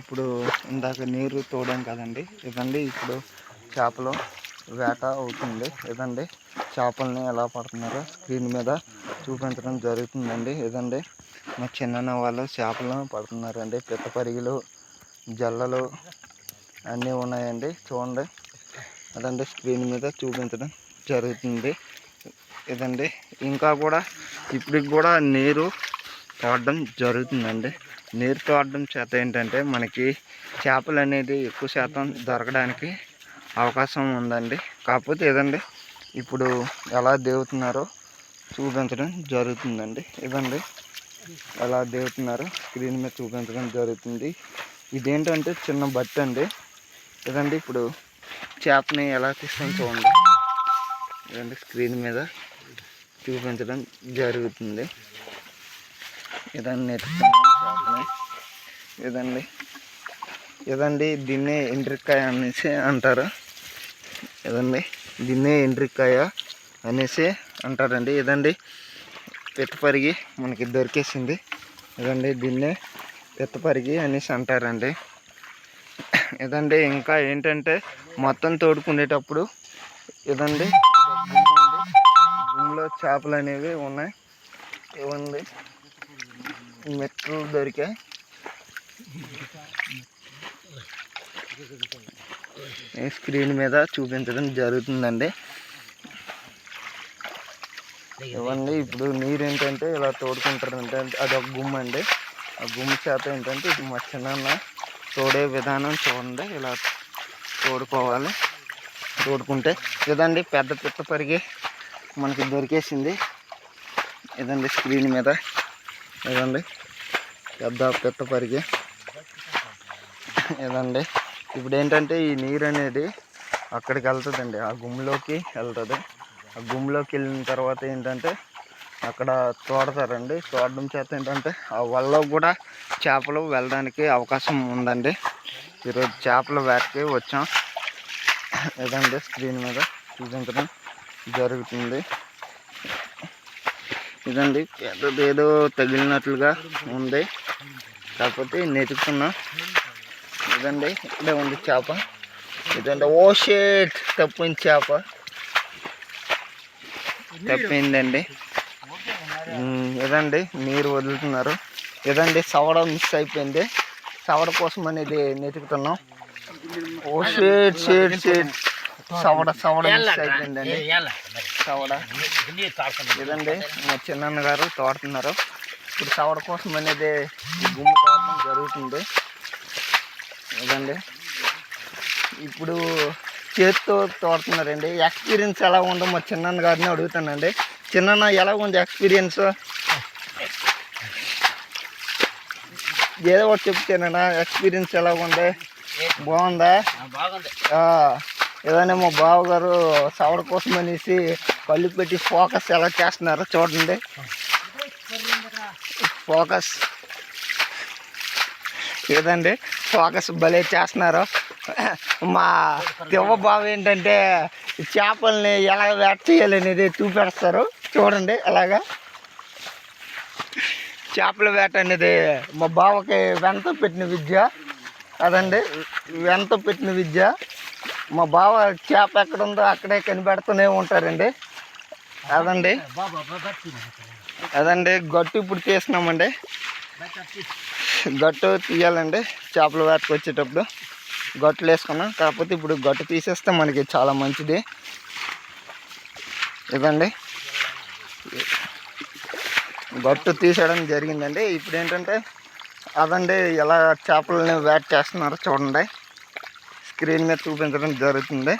ఇప్పుడు ఇందాక నీరు తోడాం కదండి. ఇదండి ఇప్పుడు చేపలు వేట అవుతుంది. ఇదండి చేపల్ని ఎలా పడుతున్నారో స్క్రీన్ మీద చూపించడం జరుగుతుందండి. ఇదండి మా చిన్న వాళ్ళు చేపలను పడుతున్నారండి. పిత్త పరిగిలు జల్లలు అన్నీ ఉన్నాయండి. చూడండి. అదండి స్క్రీన్ మీద చూపించడం జరుగుతుంది. ఇదండి. ఇంకా కూడా ఇప్పటికి కూడా నీరు తోడడం జరుగుతుందండి. నీరు తోడడం చేత ఏంటంటే మనకి చేపలు అనేది ఎక్కువ శాతం దొరకడానికి అవకాశం ఉందండి. కాకపోతే ఇదండి ఇప్పుడు ఎలా దేవుతున్నారో చూపించడం జరుగుతుందండి. ఇదండి ఎలా దేవుతున్నారో స్క్రీన్ మీద చూపించడం జరుగుతుంది. ఇదేంటంటే చిన్న బట్ట అండి. ఇదండి ఇప్పుడు చేపని ఎలా తీసుకొని చూడండి. ఇదండి స్క్రీన్ మీద చూపించడం జరుగుతుంది. ఇదండి నెట్టుకున్నాం చేపని ఇదండి. ఇదండి దీన్నే ఎండ్రికాయ అనేసి అంటారు. ఇదండి దీన్నే ఎండ్రికాయ అనేసి అంటారండి. ఇదండి పెత్తపరిగి మనకి దొరికేసింది. ఇదండి దీన్నే పెత్తపరిగి అనేసి అంటారండి. ఇదండి ఇంకా ఏంటంటే మొత్తం తోడుకునేటప్పుడు ఇదండి భూమిలో చేపలు అనేవి ఉన్నాయి. ఇవ్వండి మెట్లు దొరికా. స్క్రీన్ మీద చూపించడం జరుగుతుందండి. ఇవ్వండి ఇప్పుడు నీరు ఏంటంటే ఇలా తోడుకుంటారు అంటే అది ఒక గుమ్మ అండి ఆ గుమ్మ చేత ఏంటంటే ఇది మా చిన్న తోడే విధానం చూడండి ఇలా తోడుకోవాలి తోడుకుంటే. ఇదండి పెద్ద పిత్త పరిగి మనకి దొరికేసింది. ఇదండి స్క్రీన్ మీద. ఇదండి. పెద్ద పిత్త పరిగి. ఇదండి. ఇప్పుడు ఏంటంటే ఈ నీరు అనేది అక్కడికి వెళ్తుందండి. ఆ గుమ్లోకి వెళ్తుంది. ఆ గుమ్మిలోకి వెళ్ళిన తర్వాత ఏంటంటే అక్కడ తోడతారండి. తోడడం చేత ఏంటంటే ఆ వల్ల కూడా చేపలు వెళ్ళడానికి అవకాశం ఉందండి. ఈరోజు చేపల వేటకి వచ్చాం. ఇదండి స్క్రీన్ మీద చూపించడం జరుగుతుంది. ఇదండి. పెద్దది ఏదో తగిలినట్లుగా ఉంది. కాకపోతే నెతుకున్నా ఇదండి ఇక్కడే ఉంది చేప. ఇదండి ఓ షేట్ తప్పింది చేప. తప్పిందండి. ఇదండి నీరు వదులుతున్నారు. ఇదండి సవడ మిస్ అయిపోయింది. సవడ కోసం అనేది నెతుకుతున్నాం ఓ షేట్ షేట్ షేట్. సవడ సవడ మిస్ అయిపోయిందండి. సవడ. ఇదండి మా చిన్నన్న గారు తోడుతున్నారు. ఇప్పుడు సవడ కోసం అనేది ఈ గుమ్మ తోడడం జరుగుతుంది. ఇదండి. ఇప్పుడు చేతితో తోడుతున్నారండి. ఎక్స్పీరియన్స్ ఎలా ఉందో మా చిన్నన్న గారిని అడుగుతానండి. చిన్నన్న ఎలా ఉంది ఎక్స్పీరియన్స్ ఏదో ఒకటి చెప్తానన్నా ఎక్స్పీరియన్స్ ఎలా ఉంది? బాగుందా? బాగుంది. ఆ, ఏదైనా మా బావగారు సవడ కోసం అనేసి పళ్ళు పెట్టి ఫోకస్ ఎలా చేస్తున్నారో చూడండి. ఫోకస్. ఏదండి? ఫోకస్ భలే చేస్తున్నారు. మా తివ్వ బావ ఏంటంటే చేపల్ని ఎలా వేట చేయాలనేది చూపెడతారు. చూడండి అలాగా. చేపల వేట అనేది మా బావకి వెంట పెట్టిన విద్య. అదండి. వెంట పెట్టిన విద్య. మా బావ చేప ఎక్కడ ఉందో అక్కడే కనిపెడుతూనే ఉంటారండి. అదండి. అదండి గట్టు ఇప్పుడు తీసినామండి గట్టు తీయాలండి చేపల వేటకు వచ్చేటప్పుడు. గట్టులు వేసుకున్నాం కాకపోతే ఇప్పుడు గట్టు తీసేస్తే మనకి చాలా మంచిది. ఇదండి. గట్టు తీసేయడం జరిగిందండి. ఇప్పుడు ఏంటంటే అదండి ఎలా చేపలని వేట చేస్తున్నారో చూడండి. స్క్రీన్ మీద చూపించడం జరుగుతుంది.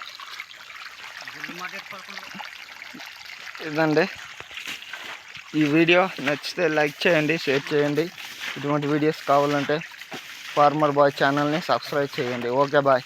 ఇదండి. ఈ వీడియో నచ్చితే లైక్ చేయండి షేర్ చేయండి. ఇటువంటి వీడియోస్ కావాలంటే ఫార్మర్ బాయ్ ఛానల్ని సబ్స్క్రైబ్ చేయండి. Okay bye.